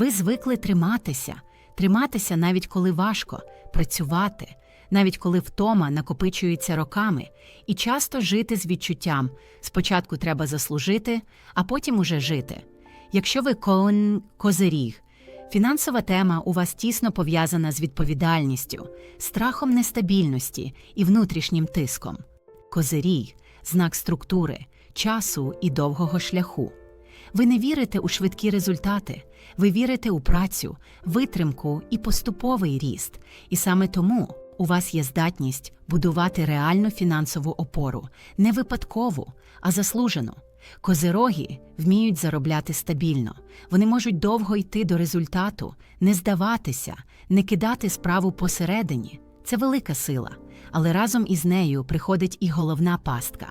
Ви звикли триматися, триматися навіть коли важко, працювати, навіть коли втома накопичується роками, і часто жити з відчуттям спочатку треба заслужити, а потім уже жити. Якщо ви кон козиріг, фінансова тема у вас тісно пов'язана з відповідальністю, страхом нестабільності і внутрішнім тиском. Козиріг знак структури, часу і довгого шляху. Ви не вірите у швидкі результати, ви вірите у працю, витримку і поступовий ріст. І саме тому у вас є здатність будувати реальну фінансову опору, не випадкову, а заслужену. Козироги вміють заробляти стабільно. Вони можуть довго йти до результату, не здаватися, не кидати справу посередині. Це велика сила, але разом із нею приходить і головна пастка.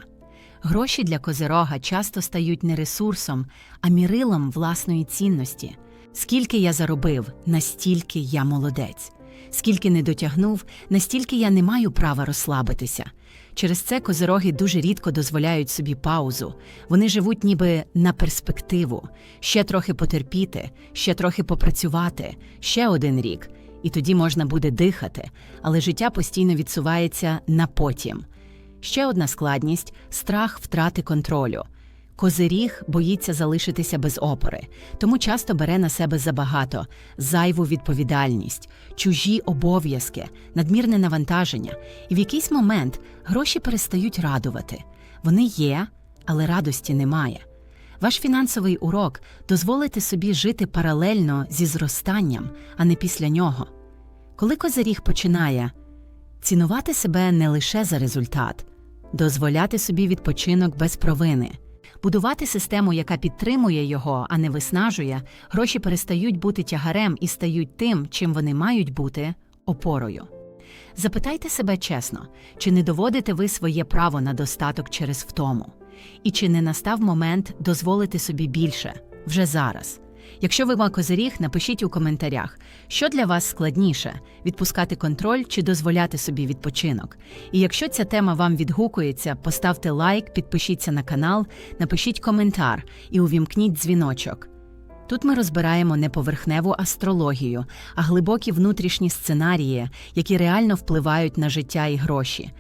Гроші для козирога часто стають не ресурсом, а мірилом власної цінності. Скільки я заробив, настільки я молодець. Скільки не дотягнув, настільки я не маю права розслабитися. Через це козироги дуже рідко дозволяють собі паузу. Вони живуть ніби на перспективу, ще трохи потерпіти, ще трохи попрацювати, ще один рік, і тоді можна буде дихати, але життя постійно відсувається на потім. Ще одна складність страх втрати контролю. Козиріг боїться залишитися без опори, тому часто бере на себе забагато, зайву відповідальність, чужі обов'язки, надмірне навантаження, і в якийсь момент гроші перестають радувати. Вони є, але радості немає. Ваш фінансовий урок дозволити собі жити паралельно зі зростанням, а не після нього. Коли козиріг починає цінувати себе не лише за результат, дозволяти собі відпочинок без провини. Будувати систему, яка підтримує його, а не виснажує, гроші перестають бути тягарем і стають тим, чим вони мають бути опорою. Запитайте себе чесно, чи не доводите ви своє право на достаток через втому? І чи не настав момент дозволити собі більше вже зараз? Якщо ви ма козиріг, напишіть у коментарях, що для вас складніше відпускати контроль чи дозволяти собі відпочинок. І якщо ця тема вам відгукується, поставте лайк, підпишіться на канал, напишіть коментар і увімкніть дзвіночок. Тут ми розбираємо не поверхневу астрологію, а глибокі внутрішні сценарії, які реально впливають на життя і гроші.